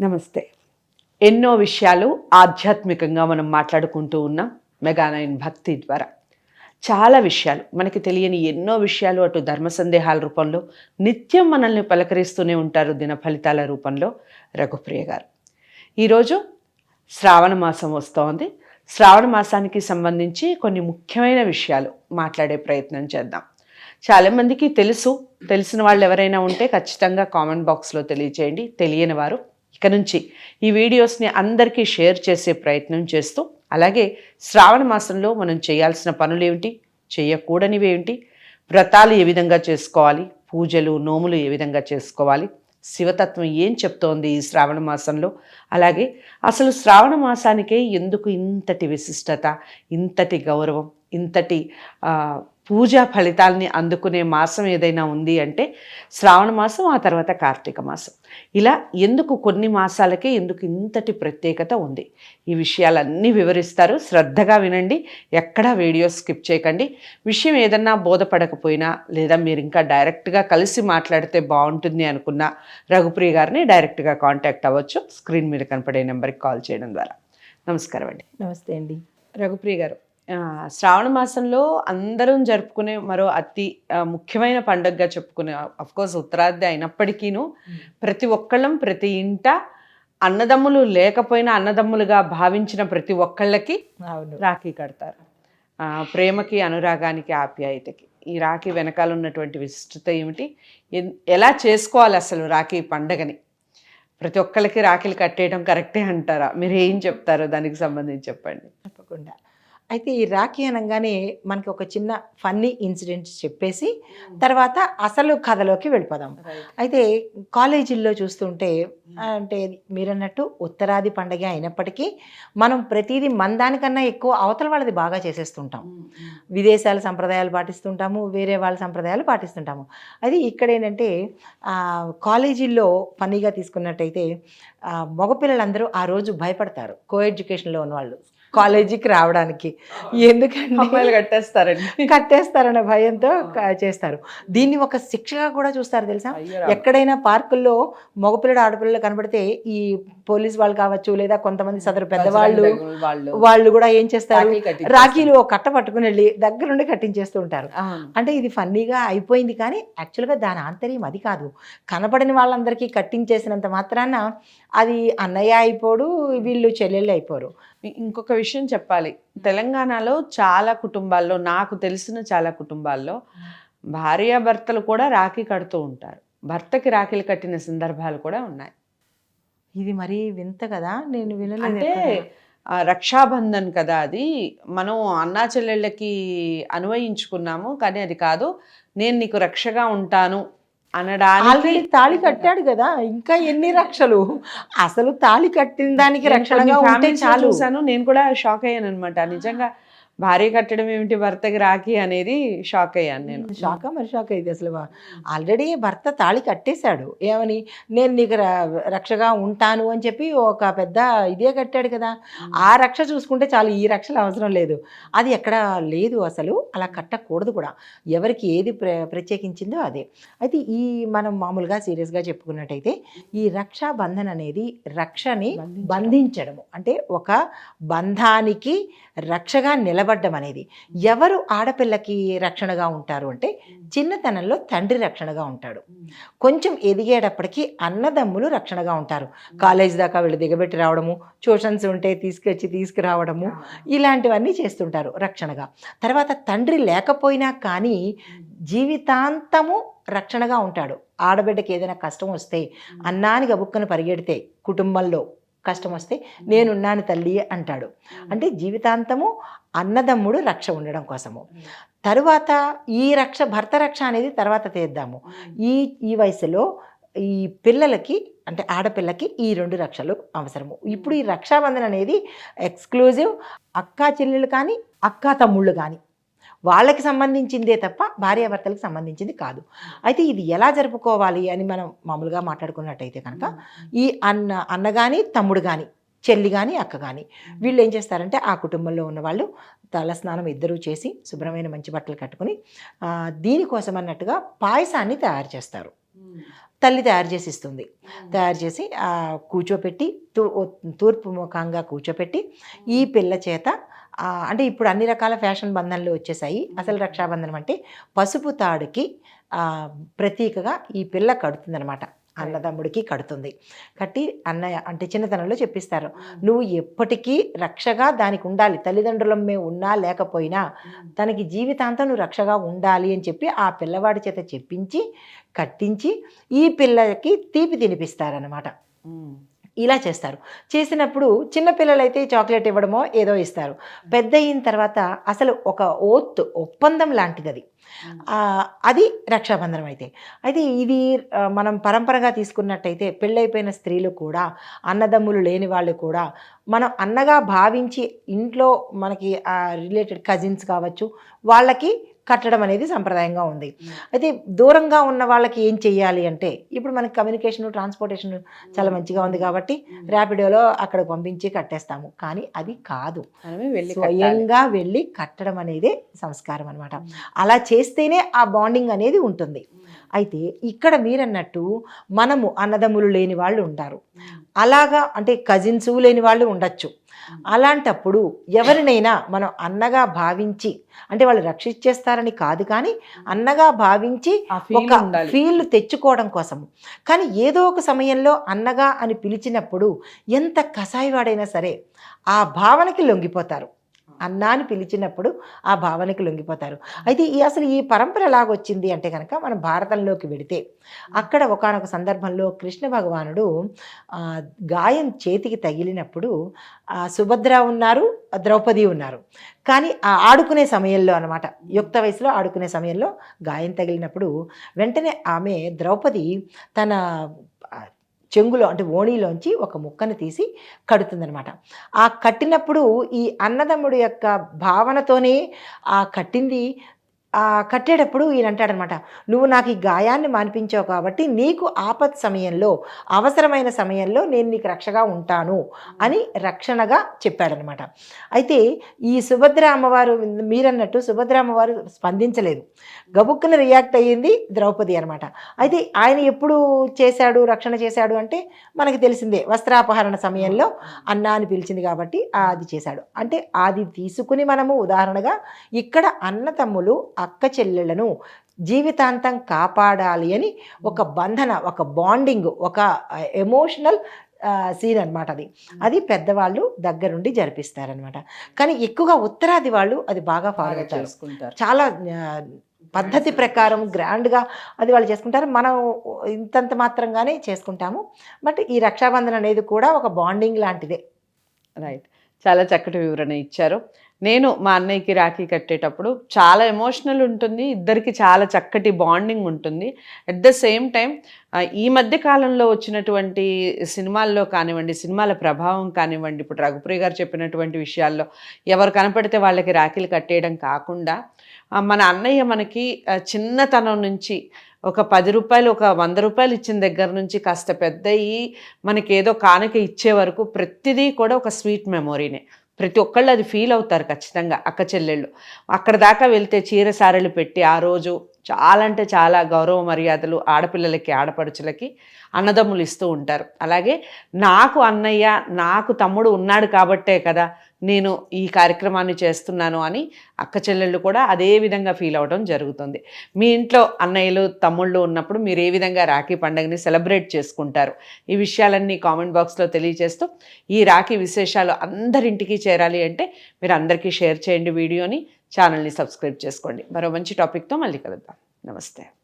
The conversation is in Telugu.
నమస్తే. ఎన్నో విషయాలు ఆధ్యాత్మికంగా మనం మాట్లాడుకుంటూ ఉన్నాం మెగానైన్ భక్తి ద్వారా. చాలా విషయాలు మనకి తెలియని ఎన్నో విషయాలు అటు ధర్మ సందేహాల రూపంలో నిత్యం మనల్ని పలకరిస్తూనే ఉంటారు దిన ఫలితాల రూపంలో రఘుప్రియ గారు. ఈరోజు శ్రావణ మాసం వస్తోంది. శ్రావణ మాసానికి సంబంధించి కొన్ని ముఖ్యమైన విషయాలు మాట్లాడే ప్రయత్నం చేద్దాం. చాలామందికి తెలుసు తెలిసిన వాళ్ళు ఎవరైనా ఉంటే ఖచ్చితంగా కామెంట్ బాక్స్లో తెలియచేయండి. తెలియని వారు ఇక నుంచి ఈ వీడియోస్ని అందరికీ షేర్ చేసే ప్రయత్నం చేస్తూ అలాగే శ్రావణ మాసంలో మనం చేయాల్సిన పనులు ఏమిటి చేయకూడనివి ఏంటి వ్రతాలు ఏ విధంగా చేసుకోవాలి పూజలు నోములు ఏ విధంగా చేసుకోవాలి శివతత్వం ఏం చెప్తోంది ఈ శ్రావణ మాసంలో అలాగే అసలు శ్రావణ మాసానికే ఎందుకు ఇంతటి విశిష్టత ఇంతటి గౌరవం ఇంతటి పూజా ఫలితాలని అందుకునే మాసం ఏదైనా ఉంది అంటే శ్రావణ మాసం ఆ తర్వాత కార్తీక మాసం. ఇలా ఎందుకు కొన్ని మాసాలకే ఎందుకు ఇంతటి ప్రత్యేకత ఉంది? ఈ విషయాలన్నీ వివరిస్తారు. శ్రద్ధగా వినండి. ఎక్కడా వీడియో స్కిప్ చేయకండి. విషయం ఏదన్నా బోధపడకపోయినా లేదా మీరు ఇంకా డైరెక్ట్గా కలిసి మాట్లాడితే బాగుంటుంది అనుకున్న రఘుప్రియ గారిని డైరెక్ట్గా కాంటాక్ట్ అవ్వచ్చు. స్క్రీన్ మీద కనపడే నెంబర్కి కాల్ చేయడం ద్వారా. నమస్కారం అండి. నమస్తే అండి. రఘుప్రియ గారు శ్రావణ మాసంలో అందరం జరుపుకునే మరో అతి ముఖ్యమైన పండుగగా చెప్పుకునే కోర్స్ ఉత్తరాది అయినప్పటికీను ప్రతి ఒక్కళ్ళం ప్రతి ఇంట అన్నదమ్ములు లేకపోయినా అన్నదమ్ములుగా భావించిన ప్రతి ఒక్కళ్ళకి రాఖీ కడతారు. ప్రేమకి అనురాగానికి ఆప్యాయతకి. ఈ రాఖీ వెనకాల ఉన్నటువంటి విశిష్టత ఏమిటి? ఎలా చేసుకోవాలి అసలు రాఖీ పండగని? ప్రతి ఒక్కళ్ళకి రాఖీలు కట్టేయడం కరెక్టే అంటారా? మీరు ఏం చెప్తారో దానికి సంబంధించి చెప్పండి. తప్పకుండా. అయితే ఈ రాఖీ అనగానే మనకి ఒక చిన్న ఫన్నీ ఇన్సిడెంట్ చెప్పేసి తర్వాత అసలు కథలోకి వెళ్ళిపోదాం. అయితే కాలేజీల్లో చూస్తుంటే అంటే మీరన్నట్టు ఉత్తరాది పండగ అయినప్పటికీ మనం ప్రతిదీ మన దానికన్నా ఎక్కువ అవతల వాళ్ళది బాగా చేసేస్తుంటాం. విదేశాల సంప్రదాయాలు పాటిస్తుంటాము వేరే వాళ్ళ సంప్రదాయాలు పాటిస్తుంటాము. అది ఇక్కడ ఏంటంటే ఆ, కాలేజీల్లో ఫన్నీగా తీసుకున్నట్టయితే ఆ, మగపిల్లలందరూ ఆ రోజు భయపడతారు. కో ఎడ్యుకేషన్లో ఉన్న వాళ్ళు కాలేజీకి రావడానికి. ఎందుకంటే కట్టేస్తారనే భయంతో క- చేస్తారు. దీన్ని ఒక శిక్షగా కూడా చూస్తారు తెలుసా? ఎక్కడైనా పార్కుల్లో మగపిల్లడు ఆడపిల్లలు కనబడితే ఈ పోలీస్ వాళ్ళు కావచ్చు లేదా కొంతమంది సదరు పెద్దవాళ్ళు వాళ్ళు కూడా ఏం చేస్తారు. రాఖీలు ఓ కట్ట పట్టుకుని వెళ్ళి దగ్గరుండి కట్టించేస్తూ ఉంటారు. అంటే ఇది ఫన్నీగా అయిపోయింది కానీ యాక్చువల్గా దాని ఆంతర్యం అది కాదు. కనపడని వాళ్ళందరికీ కట్టించేసినంత మాత్రాన అది అన్నయ్య అయిపోడు వీళ్ళు చెల్లెళ్ళు అయిపోరు. ఇంకొక విషయం చెప్పాలి. తెలంగాణలో చాలా కుటుంబాల్లో నాకు తెలిసిన చాలా కుటుంబాల్లో భార్యాభర్తలు కూడా రాఖీ కడుతూ ఉంటారు. భర్తకి రాఖీలు కట్టిన సందర్భాలు కూడా ఉన్నాయి. ఇది మరీ వింత కదా? నేను వినలేదు అంటే రక్షాబంధన్ కదా అది. మనం అన్నా చెల్లెళ్ళకి అన్వయించుకున్నాము కానీ అది కాదు. నేను నీకు రక్షగా ఉంటాను అనడానికి ఆల్రెడీ తాళి కట్టాడు కదా? ఇంకా ఎన్ని రక్షలు? అసలు తాళి కట్టిన దానికి రక్షణగా ఉంటే చాలు. చూశాను నేను కూడా షాక్ అయ్యాను అనమాట నిజంగా భార్య కట్టడం ఏమిటి భర్తకి రాఖీ అనేది షాక్ అయ్యాను నేను. షాక్? మరి షాక్ అయింది అసలు ఆల్రెడీ భర్త తాళి కట్టేశాడు. ఏమని? నేను నీకు ర- రక్షగా ఉంటాను అని చెప్పి ఒక పెద్ద ఇదే కట్టాడు కదా. ఆ రక్ష చూసుకుంటే చాలు ఈ రక్షలు అవసరం లేదు. అది ఎక్కడ లేదు అసలు. అలా కట్టకూడదు కూడా. ఎవరికి ఏది ప్ర ప్రత్యేకించిందో అదే. అయితే ఈ మనం మామూలుగా సీరియస్గా చెప్పుకున్నట్టయితే ఈ రక్షాబంధన్ అనేది రక్షని బంధించడం. బంధించడము. అంటే ఒక బంధానికి రక్షగా నిలబడ్డం అనేది. ఎవరు ఆడపిల్లకి రక్షణగా ఉంటారు అంటే చిన్నతనంలో తండ్రి రక్షణగా ఉంటాడు. కొంచెం ఎదిగేటప్పటికి అన్నదమ్ములు రక్షణగా ఉంటారు. కాలేజ్ దాకా వీళ్ళు దిగబెట్టి రావడము ట్యూషన్స్ ఉంటే తీసుకొచ్చి తీసుకురావడము ఇలాంటివన్నీ చేస్తుంటారు రక్షణగా. తర్వాత తండ్రి లేకపోయినా కానీ జీవితాంతము రక్షణగా ఉంటాడు. ఆడబిడ్డకి ఏదైనా కష్టం వస్తే అన్నాని గబుక్కను పరిగెడితే కుటుంబంలో కష్టం వస్తే నేనున్నాను తల్లి అంటాడు. అంటే జీవితాంతము అన్నదమ్ముడు రక్ష ఉండడం కోసము తరువాత ఈ రక్ష భర్త రక్ష అనేది తర్వాత తీద్దాము. ఈ ఈ వయసులో ఈ పిల్లలకి అంటే ఆడపిల్లకి ఈ రెండు రక్షలు అవసరము. ఇప్పుడు ఈ రక్షాబంధన్ అనేది ఎక్స్క్లూజివ్ అక్కా చెల్లెలు కానీ అక్కా తమ్ముళ్ళు కానీ. వాళ్ళకి సంబంధించిందే తప్ప భార్యాభర్తలకు సంబంధించింది కాదు. అయితే ఇది ఎలా జరుపుకోవాలి అని మనం మామూలుగా మాట్లాడుకున్నట్టయితే కనుక ఈ అన్న అన్న కానీ తమ్ముడు కానీ చెల్లి కానీ అక్క కానీ వీళ్ళు ఏం చేస్తారంటే ఆ కుటుంబంలో ఉన్న వాళ్ళు తలస్నానం ఇద్దరూ చేసి శుభ్రమైన మంచి బట్టలు కట్టుకుని దీనికోసం అన్నట్టుగా పాయసాన్ని తయారు చేస్తారు. తల్లి తయారు చేసి ఇస్తుంది. తయారు చేసి ఆ, కూర్చోపెట్టి తూ తూర్పు ముఖంగా కూర్చోపెట్టి ఈ పిల్ల చేత అంటే ఇప్పుడు అన్ని రకాల ఫ్యాషన్ బంధనలు వచ్చేసాయి. అసలు రక్షాబంధనం అంటే పసుపు తాడుకి ప్రతీకగా ఈ పిల్ల కడుతుందనమాట అన్నదమ్ముడికి కడుతుంది. కట్టి అన్నయ్య అంటే చిన్నతనంలో చెప్పిస్తారు. నువ్వు ఎప్పటికీ రక్షగా దానికి ఉండాలి. తల్లిదండ్రులమే ఉన్నా లేకపోయినా తనకి జీవితాంతం నువ్వు రక్షగా ఉండాలి అని చెప్పి ఆ పిల్లవాడి చేత చెప్పించి కట్టించి ఈ పిల్లకి తీపి తినిపిస్తారనమాట ఉమ్. ఇలా చేస్తారు. చేసినప్పుడు చిన్న పిల్లలైతే చాక్లెట్ ఇవ్వడమో ఏదో ఇస్తారు. పెద్ద అయిన తర్వాత అసలు ఒక ఓత్ ఒప్పందం లాంటిది అది అది రక్షాబంధనం అయితే. అయితే ఇది మనం పరంపరగా తీసుకున్నట్టయితే పెళ్ళైపోయిన స్త్రీలు కూడా అన్నదమ్ములు లేని వాళ్ళు కూడా మనం అన్నగా భావించి ఇంట్లో మనకి రిలేటెడ్ కజిన్స్ కావచ్చు వాళ్ళకి కట్టడం అనేది సంప్రదాయంగా ఉంది. అయితే దూరంగా ఉన్న వాళ్ళకి ఏం చెయ్యాలి అంటే ఇప్పుడు మనకి కమ్యూనికేషన్ ట్రాన్స్పోర్టేషన్ చాలా మంచిగా ఉంది కాబట్టి ర్యాపిడోలో అక్కడ పంపించి కట్టేస్తాము. కానీ అది కాదు. స్వయంగా వెళ్ళి కట్టడం అనేదే సంస్కారం అనమాట అలా చేస్తేనే ఆ బాండింగ్ అనేది ఉంటుంది. అయితే ఇక్కడ మీరన్నట్టు మనము అన్నదమ్ములు లేని వాళ్ళు ఉంటారు. అలాగా అంటే కజిన్స్ లేని వాళ్ళు ఉండొచ్చు. అలాంటప్పుడు ఎవరినైనా మనం అన్నగా భావించి అంటే వాళ్ళు రక్షించేస్తారని కాదు కానీ అన్నగా భావించి ఒక. ఫీల్ తెచ్చుకోవడం కోసం కానీ ఏదో ఒక సమయంలో అన్నగా అని పిలిచినప్పుడు ఎంత కసాయివాడైనా సరే ఆ భావనకి లొంగిపోతారు అన్న అని పిలిచినప్పుడు ఆ భావనకి లొంగిపోతారు. అయితే ఈ అసలు ఈ పరంపర ఎలాగొచ్చింది అంటే కనుక మనం భారతంలోకి వెడితే అక్కడ ఒకానొక సందర్భంలో కృష్ణ భగవానుడు గాయం చేతికి తగిలినప్పుడు సుభద్ర ఉన్నారు ద్రౌపది ఉన్నారు. కానీ ఆ ఆడుకునే సమయంలో అనమాట యుక్త వయసులో ఆడుకునే సమయంలో గాయం తగిలినప్పుడు వెంటనే ఆమె ద్రౌపది తన చెంగులో అంటే ఓణీలోంచి ఒక ముక్కను తీసి కడుతుందనమాట ఆ కట్టినప్పుడు ఈ అన్నదమ్ముడు యొక్క భావనతోనే ఆ కట్టింది కట్టేటప్పుడు ఈయన అంటాడనమాట నువ్వు నాకు ఈ గాయాన్ని మాన్పించావు కాబట్టి నీకు ఆపత్ సమయంలో అవసరమైన సమయంలో నేను నీకు రక్షగా ఉంటాను అని రక్షణగా చెప్పాడనమాట. అయితే ఈ సుభద్ర అమ్మవారు మీరన్నట్టు సుభద్ర అమ్మవారు స్పందించలేదు. గబుక్కున రియాక్ట్ అయ్యింది ద్రౌపది అనమాట. అయితే ఆయన ఎప్పుడు చేశాడు రక్షణ చేశాడు అంటే మనకి తెలిసిందే. వస్త్రాపహరణ సమయంలో అన్న అని పిలిచింది కాబట్టి అది చేశాడు. అంటే అది తీసుకుని మనము ఉదాహరణగా ఇక్కడ అన్న తమ్ములు అక్క చెల్లెళ్ళను జీవితాంతం కాపాడాలి అని ఒక బంధన ఒక బాండింగ్ ఒక ఎమోషనల్ సీన్ అన్నమాట అది. అది పెద్దవాళ్ళు దగ్గరుండి జరిపిస్తారనమాట కానీ ఎక్కువగా ఉత్తరాది వాళ్ళు అది బాగా ఫాలో అవుతారు. చేసుకుంటారు. చాలా పద్ధతి ప్రకారం గ్రాండ్గా అది వాళ్ళు చేసుకుంటారు. మనం ఇంతంత మాత్రంగానే చేసుకుంటాము. బట్ ఈ రక్షాబంధన్ అనేది కూడా ఒక బాండింగ్ లాంటిదే. రైట్. చాలా చక్కటి వివరణ ఇచ్చారు. నేను మా అన్నయ్యకి రాఖీ కట్టేటప్పుడు చాలా ఎమోషనల్ ఉంటుంది ఇద్దరికి చాలా చక్కటి బాండింగ్ ఉంటుంది. అట్ ద సేమ్ టైం ఈ మధ్య కాలంలో వచ్చినటువంటి సినిమాల్లో కానివ్వండి సినిమాల ప్రభావం కానివ్వండి ఇప్పుడు రఘుప్రియ గారు చెప్పినటువంటి విషయాల్లో ఎవరు కనపడితే వాళ్ళకి రాఖీలు కట్టేయడం కాకుండా మన అన్నయ్య మనకి చిన్నతనం నుంచి ఒక పది రూపాయలు ఒక వంద రూపాయలు ఇచ్చిన దగ్గర నుంచి కాస్త పెద్దయి మనకి ఏదో కానుక ఇచ్చే వరకు ప్రతిదీ కూడా ఒక స్వీట్ మెమొరీనే ప్రతి ఒక్కళ్ళు అది ఫీల్ అవుతారు ఖచ్చితంగా అక్క చెల్లెళ్ళు. అక్కడ దాకా వెళ్తే చీర సారెలు పెట్టి ఆ రోజు చాలా అంటే చాలా గౌరవ మర్యాదలు ఆడపిల్లలకి ఆడపడుచులకి అన్నదమ్ములు ఇస్తూ ఉంటారు. అలాగే నాకు అన్నయ్య నాకు తమ్ముడు ఉన్నాడు కాబట్టే కదా నేను ఈ కార్యక్రమాన్ని చేస్తున్నాను అని అక్క చెల్లెళ్ళు కూడా అదే విధంగా ఫీల్ అవ్వడం జరుగుతుంది. మీ ఇంట్లో అన్నయ్యలు తమ్ముళ్ళు ఉన్నప్పుడు మీరు ఏ విధంగా రాఖీ పండుగని సెలబ్రేట్ చేసుకుంటారు? ఈ విషయాలన్నీ కామెంట్ బాక్స్లో తెలియజేస్తూ ఈ రాఖీ విశేషాలు అందరింటికి చేరాలి అంటే మీరు అందరికీ షేర్ చేయండి వీడియోని. ఛానల్ని సబ్స్క్రైబ్ చేసుకోండి. మరో మంచి టాపిక్తో మళ్ళీ కలుద్దాం. నమస్తే.